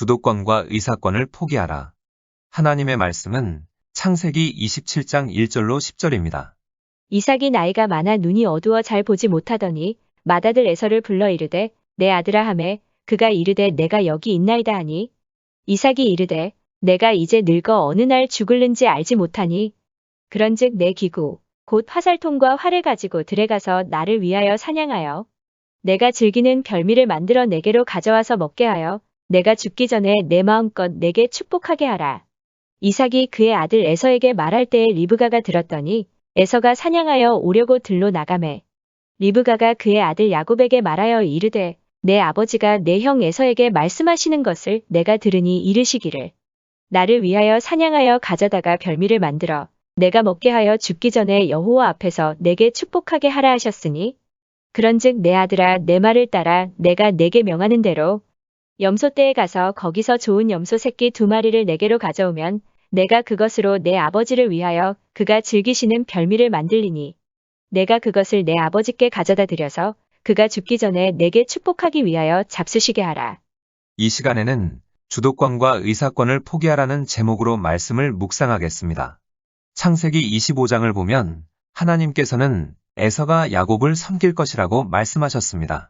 주도권과 의사권을 포기하라. 하나님의 말씀은 창세기 27장 1절로 10절입니다. 이삭이 나이가 많아 눈이 어두워 잘 보지 못하더니 맏아들 에서를 불러 이르되 내 아들아 하매 그가 이르되 내가 여기 있나이다 하니 이삭이 이르되 내가 이제 늙어 어느 날 죽을는지 알지 못하니 그런즉 내 기구 곧 화살통과 활을 가지고 들에 가서 나를 위하여 사냥하여 내가 즐기는 별미를 만들어 내게로 가져와서 먹게 하여 내가 죽기 전에 내 마음껏 내게 축복하게 하라. 이삭이 그의 아들 에서에게 말할 때에 리브가가 들었더니 에서가 사냥하여 오려고 들로 나가매. 리브가가 그의 아들 야곱에게 말하여 이르되 내 아버지가 내 형 에서에게 말씀하시는 것을 내가 들으니 이르시기를. 나를 위하여 사냥하여 가져다가 별미를 만들어 내가 먹게 하여 죽기 전에 여호와 앞에서 내게 축복하게 하라 하셨으니. 그런즉 내 아들아 내 말을 따라 내가 내게 명하는 대로 염소떼에 가서 거기서 좋은 염소 새끼 두 마리를 내게로 가져오면 내가 그것으로 내 아버지를 위하여 그가 즐기시는 별미를 만들리니 내가 그것을 내 아버지께 가져다 드려서 그가 죽기 전에 내게 축복하기 위하여 잡수시게 하라. 이 시간에는 주도권과 의사권을 포기하라는 제목으로 말씀을 묵상하겠습니다. 창세기 25장을 보면 하나님께서는 에서가 야곱을 섬길 것이라고 말씀하셨습니다.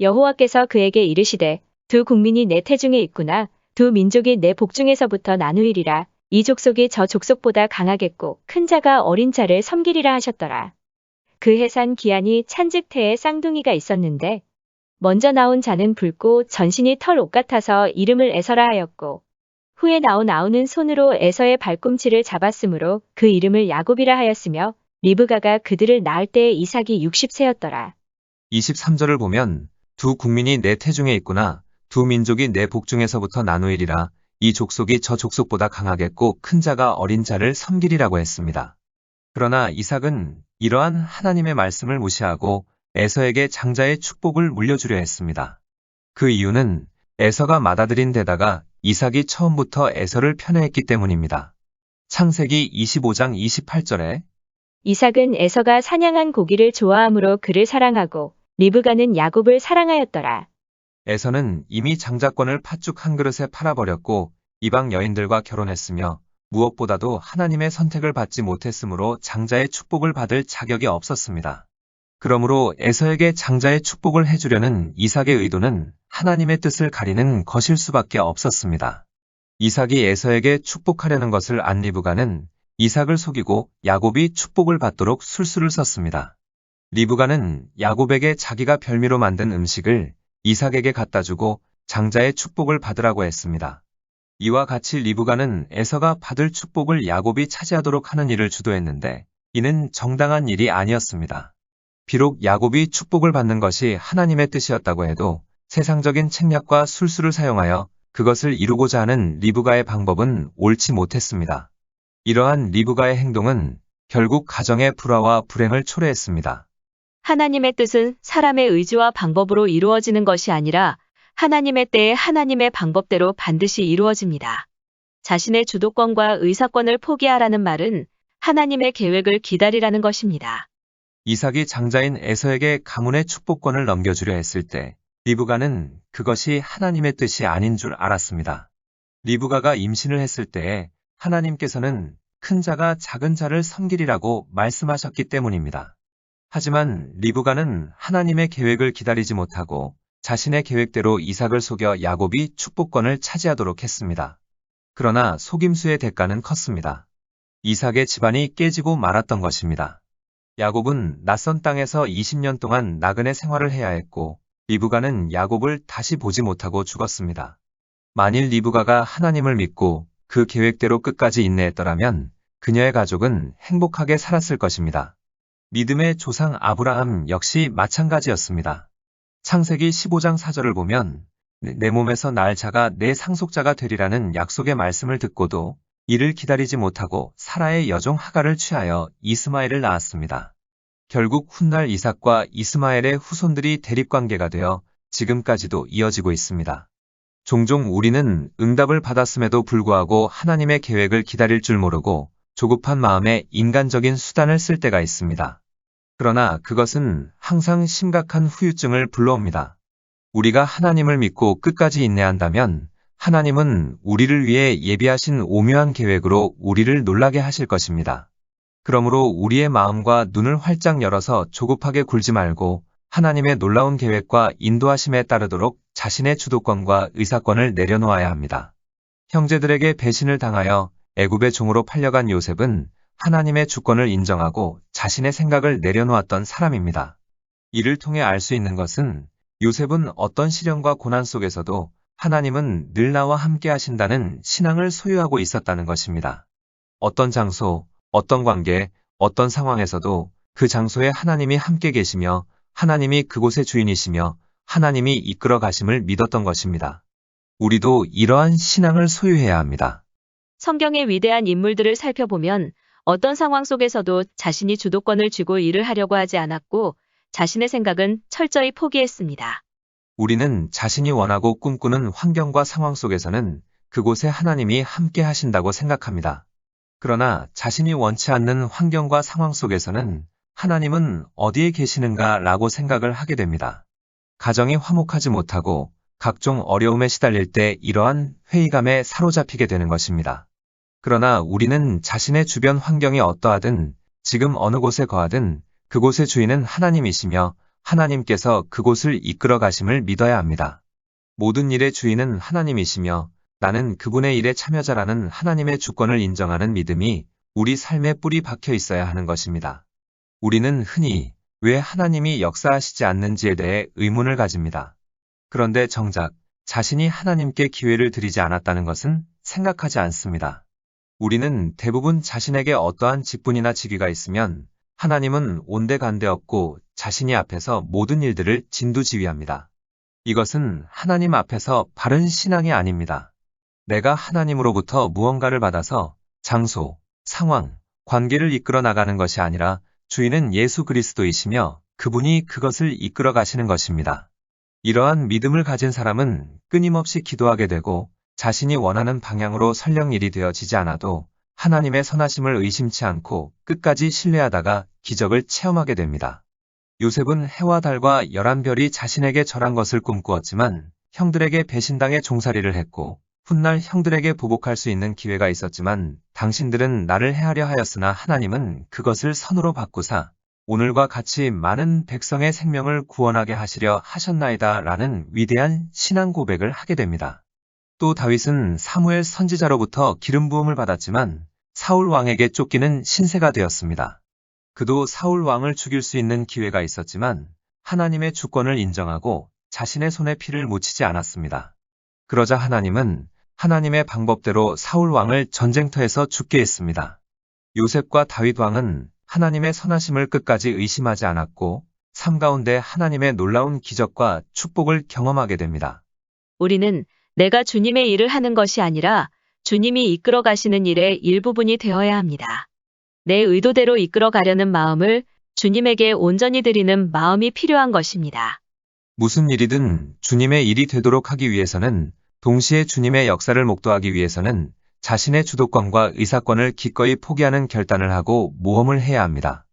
여호와께서 그에게 이르시되 두 국민이 내 태중에 있구나 두 민족이 내 복중에서부터 나누이리라 이 족속이 저 족속보다 강하겠고 큰 자가 어린 자를 섬기리라 하셨더라. 그 해산 기한이 찬즉태에 쌍둥이가 있었는데 먼저 나온 자는 붉고 전신이 털 옷 같아서 이름을 에서라 하였고 후에 나온 아우는 손으로 에서의 발꿈치를 잡았으므로 그 이름을 야곱이라 하였으며 리브가가 그들을 낳을 때에 이삭이 60세였더라. 23절을 보면 두 국민이 내 태중에 있구나 두 민족이 내 복중에서부터 나누이리라 이 족속이 저 족속보다 강하겠고 큰 자가 어린 자를 섬기리라고 했습니다. 그러나 이삭은 이러한 하나님의 말씀을 무시하고 에서에게 장자의 축복을 물려주려 했습니다. 그 이유는 에서가 맏아들인 데다가 이삭이 처음부터 에서를 편애했기 때문입니다. 창세기 25장 28절에 이삭은 에서가 사냥한 고기를 좋아하므로 그를 사랑하고 리브가는 야곱을 사랑하였더라. 에서는 이미 장자권을 팥죽 한 그릇에 팔아버렸고 이방 여인들과 결혼했으며 무엇보다도 하나님의 선택을 받지 못했으므로 장자의 축복을 받을 자격이 없었습니다. 그러므로 에서에게 장자의 축복을 해주려는 이삭의 의도는 하나님의 뜻을 가리는 것일 수밖에 없었습니다. 이삭이 에서에게 축복하려는 것을 안 리브가는 이삭을 속이고 야곱이 축복을 받도록 술수를 썼습니다. 리브가는 야곱에게 자기가 별미로 만든 음식을 이삭에게 갖다 주고 장자의 축복을 받으라고 했습니다. 이와 같이 리브가는 에서가 받을 축복을 야곱이 차지하도록 하는 일을 주도했는데 이는 정당한 일이 아니었습니다. 비록 야곱이 축복을 받는 것이 하나님의 뜻이었다고 해도 세상적인 책략과 술수를 사용하여 그것을 이루고자 하는 리브가의 방법은 옳지 못했습니다. 이러한 리브가의 행동은 결국 가정의 불화와 불행을 초래했습니다. 하나님의 뜻은 사람의 의지와 방법으로 이루어지는 것이 아니라 하나님의 때에 하나님의 방법대로 반드시 이루어집니다. 자신의 주도권과 의사권을 포기하라는 말은 하나님의 계획을 기다리라는 것입니다. 이삭이 장자인 에서에게 가문의 축복권을 넘겨주려 했을 때 리브가는 그것이 하나님의 뜻이 아닌 줄 알았습니다. 리브가가 임신을 했을 때에 하나님께서는 큰 자가 작은 자를 섬기리라고 말씀하셨기 때문입니다. 하지만 리브가는 하나님의 계획을 기다리지 못하고 자신의 계획대로 이삭을 속여 야곱이 축복권을 차지하도록 했습니다. 그러나 속임수의 대가는 컸습니다. 이삭의 집안이 깨지고 말았던 것입니다. 야곱은 낯선 땅에서 20년 동안 나그네 생활을 해야 했고 리브가는 야곱을 다시 보지 못하고 죽었습니다. 만일 리브가가 하나님을 믿고 그 계획대로 끝까지 인내했더라면 그녀의 가족은 행복하게 살았을 것입니다. 믿음의 조상 아브라함 역시 마찬가지였습니다. 창세기 15장 4절을 보면 내- 내 몸에서 날 자가 내 상속자가 되리라는 약속의 말씀을 듣고도 이를 기다리지 못하고 사라의 여종 하가를 취하여 이스마엘을 낳았습니다. 결국 훗날 이삭과 이스마엘의 후손들이 대립관계가 되어 지금까지도 이어지고 있습니다. 종종 우리는 응답을 받았음에도 불구하고 하나님의 계획을 기다릴 줄 모르고 조급한 마음에 인간적인 수단을 쓸 때가 있습니다. 그러나 그것은 항상 심각한 후유증을 불러옵니다. 우리가 하나님을 믿고 끝까지 인내한다면 하나님은 우리를 위해 예비하신 오묘한 계획으로 우리를 놀라게 하실 것입니다. 그러므로 우리의 마음과 눈을 활짝 열어서 조급하게 굴지 말고 하나님의 놀라운 계획과 인도하심에 따르도록 자신의 주도권과 의사권을 내려놓아야 합니다. 형제들에게 배신을 당하여 애굽의 종으로 팔려간 요셉은 하나님의 주권을 인정하고 자신의 생각을 내려놓았던 사람입니다. 이를 통해 알 수 있는 것은 요셉은 어떤 시련과 고난 속에서도 하나님은 늘 나와 함께 하신다는 신앙을 소유하고 있었다는 것입니다. 어떤 장소, 어떤 관계, 어떤 상황에서도 그 장소에 하나님이 함께 계시며 하나님이 그곳의 주인이시며 하나님이 이끌어 가심을 믿었던 것입니다. 우리도 이러한 신앙을 소유해야 합니다. 성경의 위대한 인물들을 살펴보면 어떤 상황 속에서도 자신이 주도권을 쥐고 일을 하려고 하지 않았고 자신의 생각은 철저히 포기했습니다. 우리는 자신이 원하고 꿈꾸는 환경과 상황 속에서는 그곳에 하나님이 함께 하신다고 생각합니다. 그러나 자신이 원치 않는 환경과 상황 속에서는 하나님은 어디에 계시는가 라고 생각을 하게 됩니다. 가정이 화목하지 못하고 각종 어려움에 시달릴 때 이러한 회의감에 사로잡히게 되는 것입니다. 그러나 우리는 자신의 주변 환경이 어떠하든 지금 어느 곳에 거하든 그곳의 주인은 하나님이시며 하나님께서 그곳을 이끌어 가심을 믿어야 합니다. 모든 일의 주인은 하나님이시며 나는 그분의 일의 참여자라는 하나님의 주권을 인정하는 믿음이 우리 삶에 뿌리 박혀 있어야 하는 것입니다. 우리는 흔히 왜 하나님이 역사하시지 않는지에 대해 의문을 가집니다. 그런데 정작 자신이 하나님께 기회를 드리지 않았다는 것은 생각하지 않습니다. 우리는 대부분 자신에게 어떠한 직분이나 직위가 있으면 하나님은 온데간데 없고 자신이 앞에서 모든 일들을 진두지휘합니다. 이것은 하나님 앞에서 바른 신앙이 아닙니다. 내가 하나님으로부터 무언가를 받아서 장소, 상황, 관계를 이끌어 나가는 것이 아니라 주인은 예수 그리스도이시며 그분이 그것을 이끌어 가시는 것입니다. 이러한 믿음을 가진 사람은 끊임없이 기도하게 되고 자신이 원하는 방향으로 설령 일이 되어지지 않아도 하나님의 선하심을 의심치 않고 끝까지 신뢰하다가 기적을 체험하게 됩니다. 요셉은 해와 달과 열한 별이 자신에게 절한 것을 꿈꾸었지만 형들에게 배신당해 종살이를 했고 훗날 형들에게 보복할 수 있는 기회가 있었지만 당신들은 나를 해하려 하였으나 하나님은 그것을 선으로 바꾸사 오늘과 같이 많은 백성의 생명을 구원하게 하시려 하셨나이다 라는 위대한 신앙 고백을 하게 됩니다. 또 다윗은 사무엘 선지자로부터 기름 부음을 받았지만 사울 왕에게 쫓기는 신세가 되었습니다. 그도 사울 왕을 죽일 수 있는 기회가 있었지만 하나님의 주권을 인정하고 자신의 손에 피를 묻히지 않았습니다. 그러자 하나님은 하나님의 방법대로 사울 왕을 전쟁터에서 죽게 했습니다. 요셉과 다윗 왕은 하나님의 선하심을 끝까지 의심하지 않았고 삶 가운데 하나님의 놀라운 기적과 축복을 경험하게 됩니다. 우리는 내가 주님의 일을 하는 것이 아니라 주님이 이끌어 가시는 일의 일부분이 되어야 합니다. 내 의도대로 이끌어 가려는 마음을 주님에게 온전히 드리는 마음이 필요한 것입니다. 무슨 일이든 주님의 일이 되도록 하기 위해서는 동시에 주님의 역사를 목도하기 위해서는 자신의 주도권과 의사권을 기꺼이 포기하는 결단을 하고 모험을 해야 합니다.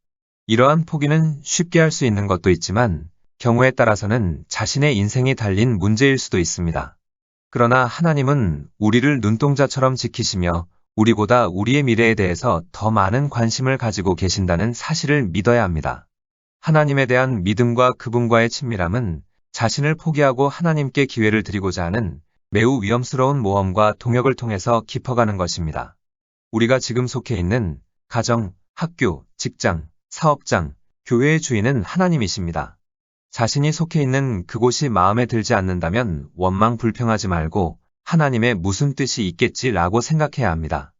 이러한 포기는 쉽게 할 수 있는 것도 있지만 경우에 따라서는 자신의 인생이 달린 문제일 수도 있습니다. 그러나 하나님은 우리를 눈동자처럼 지키시며 우리보다 우리의 미래에 대해서 더 많은 관심을 가지고 계신다는 사실을 믿어야 합니다. 하나님에 대한 믿음과 그분과의 친밀함은 자신을 포기하고 하나님께 기회를 드리고자 하는 매우 위험스러운 모험과 동역을 통해서 깊어가는 것입니다. 우리가 지금 속해 있는 가정, 학교, 직장, 사업장, 교회의 주인은 하나님이십니다. 자신이 속해 있는 그곳이 마음에 들지 않는다면 원망 불평하지 말고 하나님의 무슨 뜻이 있겠지라고 생각해야 합니다.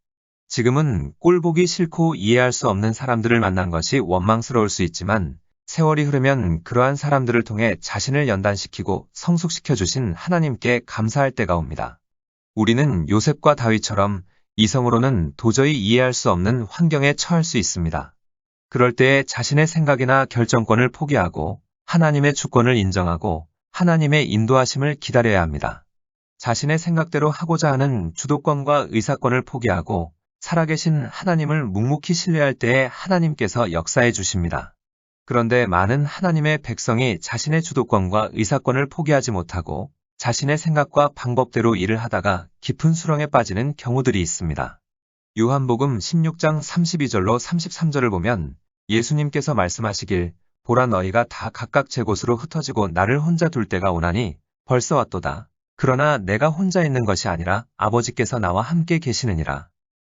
지금은 꼴보기 싫고 이해할 수 없는 사람들을 만난 것이 원망스러울 수 있지만 세월이 흐르면 그러한 사람들을 통해 자신을 연단시키고 성숙시켜 주신 하나님께 감사할 때가 옵니다. 우리는 요셉과 다윗처럼 이성으로는 도저히 이해할 수 없는 환경에 처할 수 있습니다. 그럴 때에 자신의 생각이나 결정권을 포기하고 하나님의 주권을 인정하고 하나님의 인도하심을 기다려야 합니다. 자신의 생각대로 하고자 하는 주도권과 의사권을 포기하고 살아계신 하나님을 묵묵히 신뢰할 때에 하나님께서 역사해 주십니다. 그런데 많은 하나님의 백성이 자신의 주도권과 의사권을 포기하지 못하고 자신의 생각과 방법대로 일을 하다가 깊은 수렁에 빠지는 경우들이 있습니다. 요한복음 16장 32절로 33절을 보면 예수님께서 말씀하시길 보라 너희가 다 각각 제 곳으로 흩어지고 나를 혼자 둘 때가 오나니 벌써 왔도다. 그러나 내가 혼자 있는 것이 아니라 아버지께서 나와 함께 계시느니라.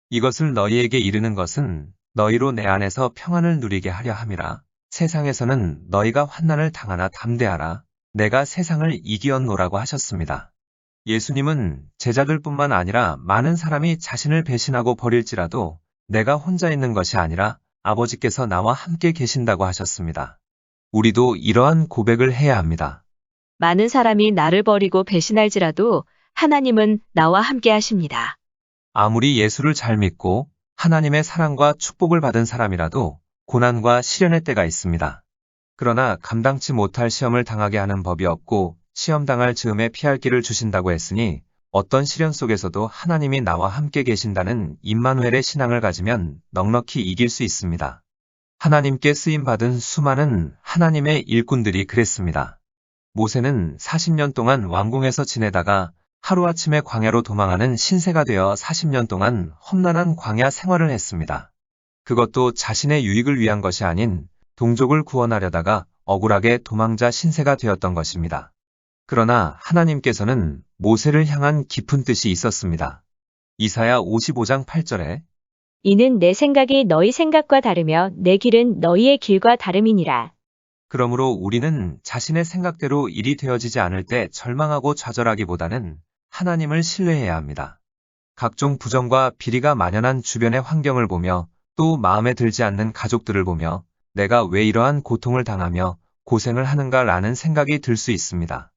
이것을 너희에게 이르는 것은 너희로 내 안에서 평안을 누리게 하려 함이라. 세상에서는 너희가 환난을 당하나 담대하라. 내가 세상을 이기었노라고 하셨습니다. 예수님은 제자들뿐만 아니라 많은 사람이 자신을 배신하고 버릴지라도 내가 혼자 있는 것이 아니라 아버지께서 나와 함께 계신다고 하셨습니다. 우리도 이러한 고백을 해야 합니다. 많은 사람이 나를 버리고 배신할지라도 하나님은 나와 함께 하십니다. 아무리 예수를 잘 믿고 하나님의 사랑과 축복을 받은 사람이라도 고난과 시련의 때가 있습니다. 그러나 감당치 못할 시험을 당하게 하는 법이 없고 시험 당할 즈음에 피할 길을 주신다고 했으니 어떤 시련 속에서도 하나님이 나와 함께 계신다는 임마누엘의 신앙을 가지면 넉넉히 이길 수 있습니다. 하나님께 쓰임 받은 수많은 하나님의 일꾼들이 그랬습니다. 모세는 40년 동안 왕궁에서 지내다가 하루아침에 광야로 도망하는 신세가 되어 40년 동안 험난한 광야 생활을 했습니다. 그것도 자신의 유익을 위한 것이 아닌 동족을 구원하려다가 억울하게 도망자 신세가 되었던 것입니다. 그러나 하나님께서는 모세를 향한 깊은 뜻이 있었습니다. 이사야 55장 8절에 이는 내 생각이 너희 생각과 다르며 내 길은 너희의 길과 다름이니라. 그러므로 우리는 자신의 생각대로 일이 되어지지 않을 때 절망하고 좌절하기보다는 하나님을 신뢰해야 합니다. 각종 부정과 비리가 만연한 주변의 환경을 보며 또 마음에 들지 않는 가족들을 보며 내가 왜 이러한 고통을 당하며 고생을 하는가 라는 생각이 들 수 있습니다.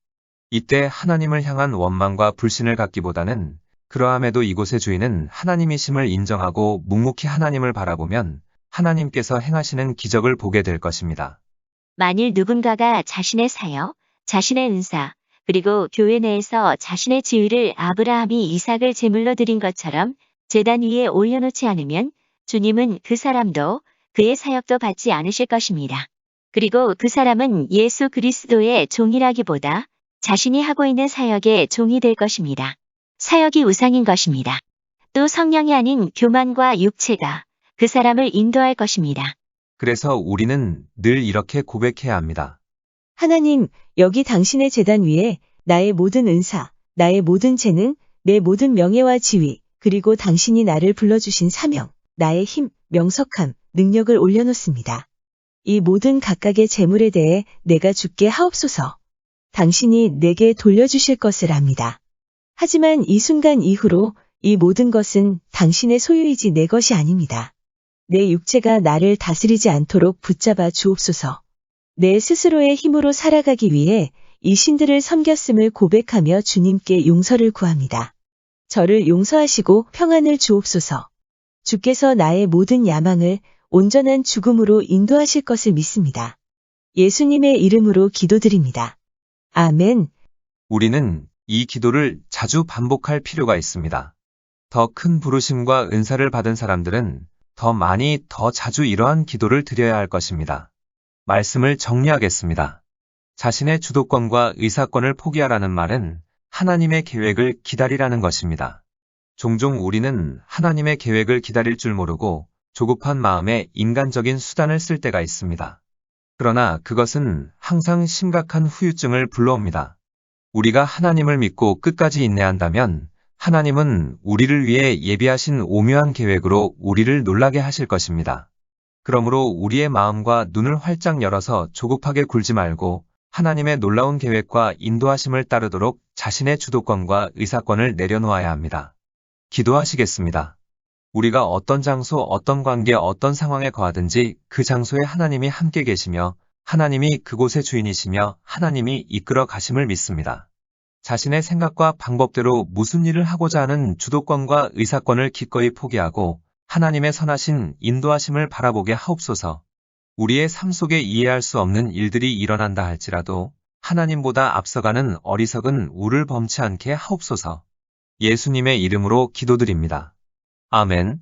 이때 하나님을 향한 원망과 불신을 갖기보다는 그러함에도 이곳의 주인은 하나님이심을 인정하고 묵묵히 하나님을 바라보면 하나님께서 행하시는 기적을 보게 될 것입니다. 만일 누군가가 자신의 사역, 자신의 은사, 그리고 교회 내에서 자신의 지위를 아브라함이 이삭을 제물로 드린 것처럼 재단 위에 올려놓지 않으면 주님은 그 사람도 그의 사역도 받지 않으실 것입니다. 그리고 그 사람은 예수 그리스도의 종이라기보다 자신이 하고 있는 사역의 종이 될 것입니다. 사역이 우상인 것입니다. 또 성령이 아닌 교만과 육체가 그 사람을 인도할 것입니다. 그래서 우리는 늘 이렇게 고백해야 합니다. 하나님, 여기 당신의 재단 위에 나의 모든 은사, 나의 모든 재능, 내 모든 명예와 지위, 그리고 당신이 나를 불러주신 사명, 나의 힘, 명석함, 능력을 올려놓습니다. 이 모든 각각의 재물에 대해 내가 죽게 하옵소서. 당신이 내게 돌려주실 것을 압니다. 하지만 이 순간 이후로 이 모든 것은 당신의 소유이지 내 것이 아닙니다. 내 육체가 나를 다스리지 않도록 붙잡아 주옵소서. 내 스스로의 힘으로 살아가기 위해 이 신들을 섬겼음을 고백하며 주님께 용서를 구합니다. 저를 용서하시고 평안을 주옵소서. 주께서 나의 모든 야망을 온전한 죽음으로 인도하실 것을 믿습니다. 예수님의 이름으로 기도드립니다. 아멘. 우리는 이 기도를 자주 반복할 필요가 있습니다. 더 큰 부르심과 은사를 받은 사람들은 더 많이 더 자주 이러한 기도를 드려야 할 것입니다. 말씀을 정리하겠습니다. 자신의 주도권과 의사권을 포기하라는 말은 하나님의 계획을 기다리라는 것입니다. 종종 우리는 하나님의 계획을 기다릴 줄 모르고 조급한 마음에 인간적인 수단을 쓸 때가 있습니다. 그러나 그것은 항상 심각한 후유증을 불러옵니다. 우리가 하나님을 믿고 끝까지 인내한다면 하나님은 우리를 위해 예비하신 오묘한 계획으로 우리를 놀라게 하실 것입니다. 그러므로 우리의 마음과 눈을 활짝 열어서 조급하게 굴지 말고 하나님의 놀라운 계획과 인도하심을 따르도록 자신의 주도권과 의사권을 내려놓아야 합니다. 기도하시겠습니다. 우리가 어떤 장소, 어떤 관계, 어떤 상황에 거하든지 그 장소에 하나님이 함께 계시며 하나님이 그곳의 주인이시며 하나님이 이끌어 가심을 믿습니다. 자신의 생각과 방법대로 무슨 일을 하고자 하는 주도권과 의사권을 기꺼이 포기하고 하나님의 선하신 인도하심을 바라보게 하옵소서. 우리의 삶 속에 이해할 수 없는 일들이 일어난다 할지라도 하나님보다 앞서가는 어리석은 우를 범치 않게 하옵소서. 예수님의 이름으로 기도드립니다. 아멘.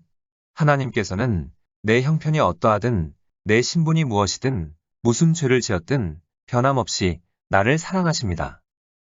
하나님께서는 내 형편이 어떠하든 내 신분이 무엇이든 무슨 죄를 지었든 변함없이 나를 사랑하십니다.